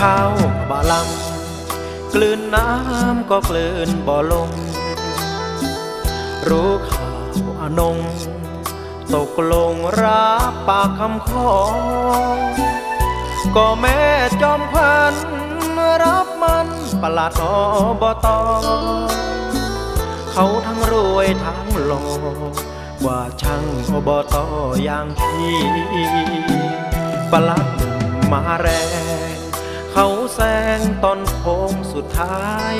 ข่าวบาลังกลืนน้ำก็กลืนบ่ลง รู้ข่าวอนง ตกลงรับปากคำขอ ก็แม่จอมควันรับมันประหลัดอบตเขาทั้งรวยทั้งหล่อกว่าช่างอบตอย่างพี่ประหลัดหมาแรง เขาแซงตอนโค้งสุดท้าย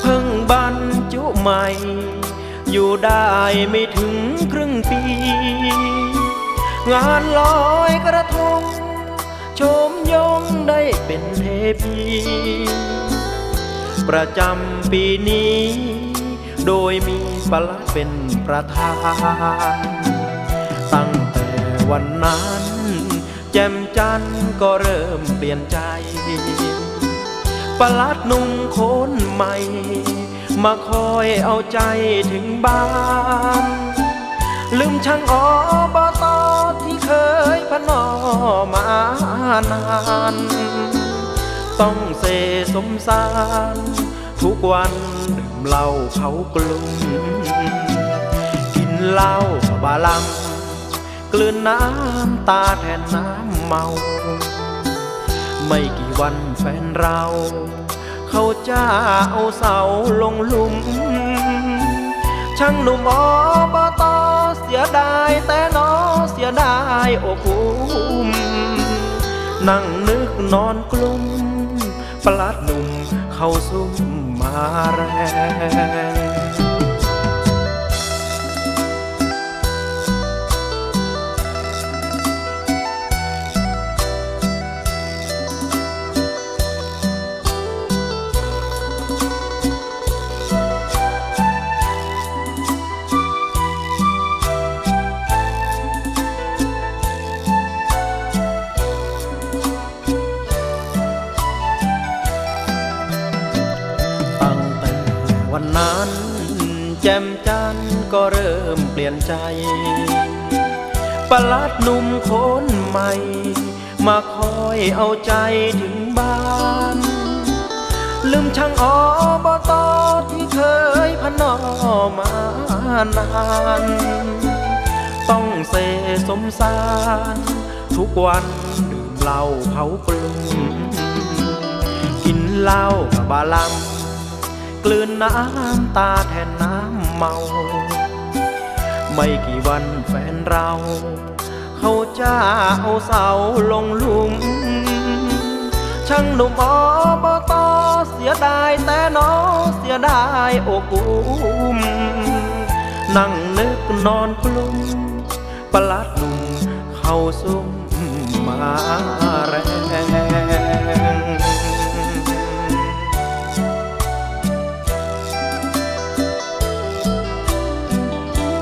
เพิ่งบรรจุใหม่ อยู่ได้ไม่ถึงครึ่งปี งานลอยกระทง ชมยงได้เป็นเทพีประจำปีนี้ โดยมีประลัดเป็นประธาน ตั้งแต่วันนั้น แจ่มจันทร์ก็เริ่มเปลี่ยนใจ ประหลัดหนุ่มโคนใหม่ มาคอยเอาใจถึงบ้าน ลืมช่างอบตที่เคยพนอมานาน ต้องเสสมสาร ทุกวันดื่มเหล้าเขากลุ่มกินเหล้าบาลัง กลืนน้ำตาแทนน้ำเมา ไม่กี่วันแฟนเรา เขาจะเอาเสาลงลุม ช่างหนุ่มอบตเสียดายแต่น้อเสียดายอกอุ่มนั่งนึกนอนกลุ้มปลัดหนุ่มเข้าซุ่มมาแรง แจ่มจันทร์ก็เริ่มเปลี่ยนใจ ประหลัดหนุ่มคนใหม่ มาคอยเอาใจถึงบ้าน ลืมช่างอบตที่เคยพนอมานาน ต้องเสสมสาร ทุกวันดื่มเหล้าเขากลุ่มกินเหล้ากับบาลัง กลืนน้ำตาแทนน้ำเมา ไม่กี่วันแฟนเรา เขาจะเอาเสาลงลุม ช่างหนุ่มอบตเสียดายแต่น้องเสียดายอกอุ่มนั่งนึกนอนกลุ้มประหลัดหนุ่มเข้าซุ่มมา